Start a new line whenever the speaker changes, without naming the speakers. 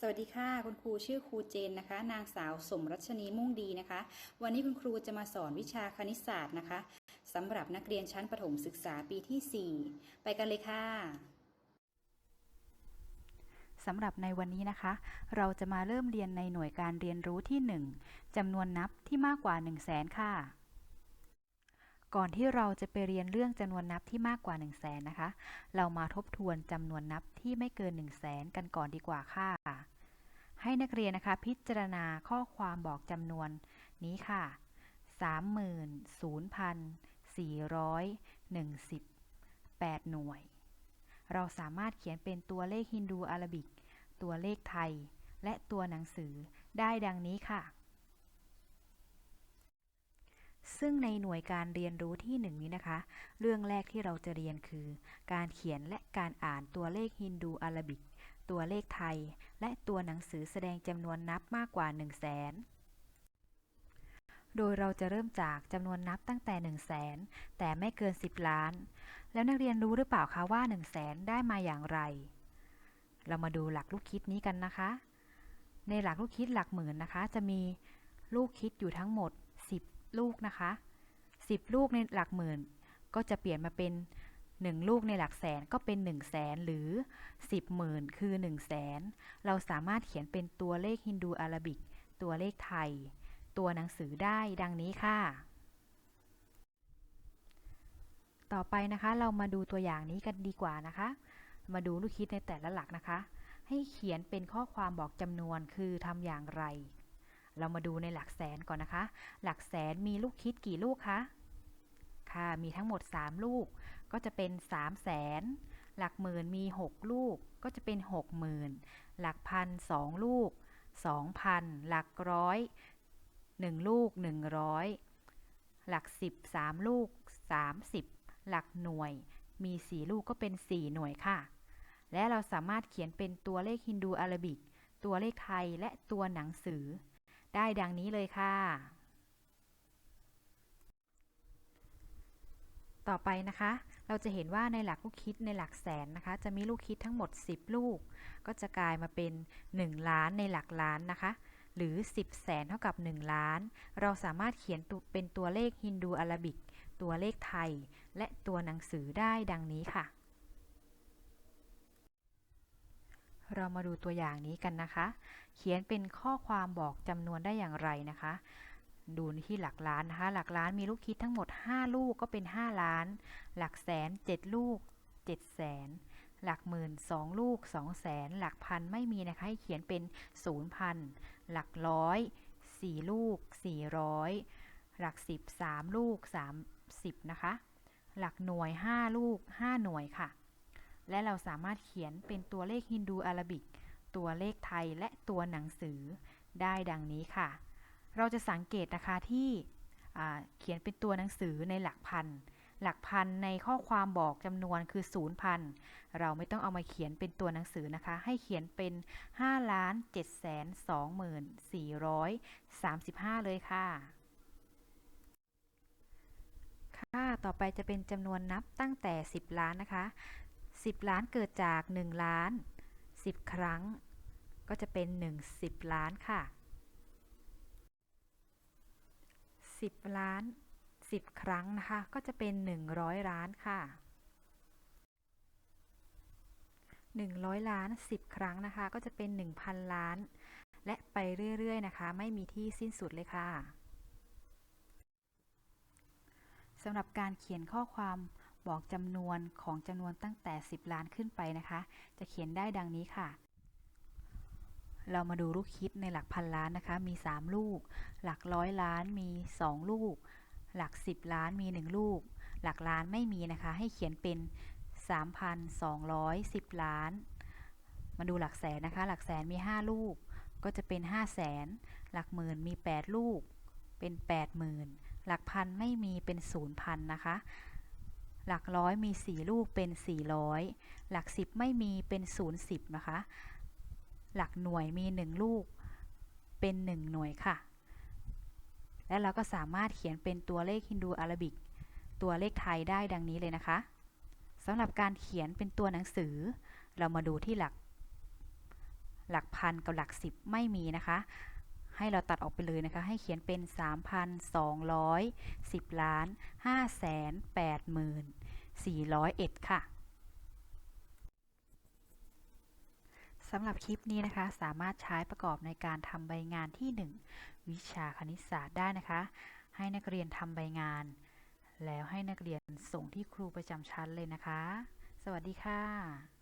สวัสดีค่ะคุณครูชื่อครูเจนนะคะ นางสาวสมรัชนีมุ่งดีนะคะ วันนี้คุณครูจะมาสอนวิชาคณิตศาสตร์นะคะสำหรับนักเรียนชั้นประถมศึกษาปีที่ 4 ไปกันเลยค่ะ
สำหรับในวันนี้นะคะ เราจะมาเริ่มเรียนในหน่วยการเรียนรู้ที่ 1จำนวนนับที่มากกว่า 1 0 0 0 0แสนค่ะ ก่อนที่เราจะไปเรียนเรื่องจำนวนนับที่มากกว่า 1 0 0 0 0แสนนะคะ เรามาทบทวนจำนวนนับที่ไม่เกิน 1 0 0 0 0แสนกันก่อนดีกว่าค่ะ ให้นักเรียนนะคะ พิจารณาข้อความบอกจำนวนนี้ค่ะ 30,410 8 หน่วย เราสามารถเขียนเป็นตัวเลขฮินดูอาราบิก ตัวเลขไทย และตัวหนังสือได้ดังนี้ค่ะ ซึ่งในหน่วยการเรียนรู้ที่หนึ่งนี้นะคะ เรื่องแรกที่เราจะเรียนคือ การเขียนและการอ่านตัวเลขฮินดูอารบิก ตัวเลขไทย และตัวหนังสือแสดงจำนวนนับมากกว่า 1 0 0 0 0แสนโดยเราจะเริ่มจากจำนวนนับตั้งแต่ 1 0 0 0 0แสนแต่ไม่เกิน 10 ล้าน แล้วนักเรียนรู้หรือเปล่าคะว่า 1 0 0 0 0แสนได้มาอย่างไร เรามาดูหลักลูกคิดนี้กันนะคะ ในหลักลูกคิดหลักหมื่นนะคะ จะมีลูกคิดอยู่ทั้งหมด ลูกนะคะ 10 ลูกในหลักหมื่น ก็จะเปลี่ยนมาเป็น 1 ลูกในหลักแสนก็เป็น 1 0 0 0 0แสนหรือ 10หมื่นคือ 1 0 0 0 0แสนเราสามารถเขียนเป็นตัวเลขฮินดูอาราบิก ตัวเลขไทย ตัวหนังสือได้ดังนี้ค่ะ ต่อไปนะคะเรามาดูตัวอย่างนี้กันดีกว่านะคะ มาดูลูกคิดในแต่ละหลักนะคะ ให้เขียนเป็นข้อความบอกจำนวนคือทำอย่างไร เรามาดูในหลักแสนก่อนนะคะ หลักแสนมีลูกคิดกี่ลูกคะ ค่ะ มีทั้งหมด 3 ลูก ก็จะเป็น 3 0 0แสน หลักหมื่นมี 6 ลูก ก็จะเป็น 6 0,000 หลักพัน2ลูก 2,000 หลักร้อย 1 ลูก 100 หลัก 10 3 ลูก 30 หลักหน่วย มี 4 ลูกก็เป็น 4 หน่วยค่ะ และเราสามารถเขียนเป็นตัวเลขฮินดูอาราบิก ตัวเลขไทย และตัวหนังสือ ได้ดังนี้เลยค่ะ ต่อไปนะคะ เราจะเห็นว่าในหลักลูกคิดในหลักแสนนะคะ จะมีลูกคิดทั้งหมด 10 ลูก ก็จะกลายมาเป็น 1 ล้านในหลักล้านนะคะหรือ 10 แสนเท่ากับ 1 ล้าน เราสามารถเขียนเป็นตัวเลขฮินดูอาราบิก ตัวเลขไทย และตัวหนังสือได้ดังนี้ค่ะ เรามาดูตัวอย่างนี้กันนะคะ เขียนเป็นข้อความบอกจำนวนได้อย่างไรนะคะ ดูที่หลักล้านนะคะ หลักล้านมีลูกคิดทั้งหมด 5 ลูกก็เป็น 5 ล้าน หลักแสน 7 ลูก 7 แสน หลักหมื่น2ลูก2แสน หลักพันไม่มีนะคะ ให้เขียนเป็นศูนย์พัน หลักร้อย4ลูก 400 หลัก 10 3 ลูก 30 นะคะ หลักหน่วย 5 ลูก 5 หน่วยค่ะ และเราสามารถเขียนเป็นตัวเลขฮินดูอาราบิก ตัวเลขไทยและตัวหนังสือได้ดังนี้ค่ะ เราจะสังเกตนะคะที่เขียนเป็นตัวหนังสือในหลักพัน หลักพันในข้อความบอกจำนวนคือศูนย์พัน เราไม่ต้องเอามาเขียนเป็นตัวหนังสือนะคะ ให้เขียนเป็น5ล้าน7แสน2435 เลยค่ะ ค่ะ ต่อไปจะเป็นจำนวนนับตั้งแต่ 10 ล้านนะคะ 10 ล้านเกิดจาก 1 ล้าน 10 ครั้ง ก็จะเป็น 1 10 ล้านค่ะ 10 ล้าน 10 ครั้งนะคะ ก็จะเป็น 100 ล้านค่ะ100 ล้าน 10 ครั้งนะคะ ก็จะเป็น 1,000 ล้าน และไปเรื่อย ๆ นะคะ ไม่มีที่สิ้นสุดเลยค่ะสำหรับการเขียนข้อความ บอกจำนวนของจำนวนตั้งแต่ 10 ล้านขึ้นไปนะคะ จะเขียนได้ดังนี้ค่ะ เรามาดูลูกคิดในหลักพันล้านนะคะ มี 3 ลูก หลักร้อยล้านมี 2 ลูก หลัก 10 ล้านมี 1 ลูก หลักล้านไม่มีนะคะ ให้เขียนเป็น 3,210 ล้าน มาดูหลักแสนนะคะ หลักแสนมี 5 ลูก ก็จะเป็น 5 0 0แสนหลักหมื่นมี 8 ลูก เป็น 80,000หลักพันไม่มีเป็น0พันนะคะ หลักร้อยมี 4 ลูกเป็น 400 หลัก 10 ไม่มีเป็น 0 10 นะคะ หลักหน่วยมี 1 ลูกเป็น 1 หน่วยค่ะ และเราก็สามารถเขียนเป็นตัวเลขฮินดูอารบิก ตัวเลขไทยได้ดังนี้เลยนะคะสำหรับการเขียนเป็นตัวหนังสือ เรามาดูที่หลัก หลักพันกับหลักสิบไม่มีนะคะ ให้เราตัดออกไปเลยนะคะ ให้เขียนเป็น 3,210ล้าน5แสน8หมื่น401ค่ะสำหรับคลิปนี้นะคะ สามารถใช้ประกอบในการทำใบงานที่ 1 วิชาคณิตศาสตร์ได้นะคะ ให้นักเรียนทำใบงาน แล้วให้นักเรียนส่งที่ครูประจำชั้นเลยนะคะ สวัสดีค่ะ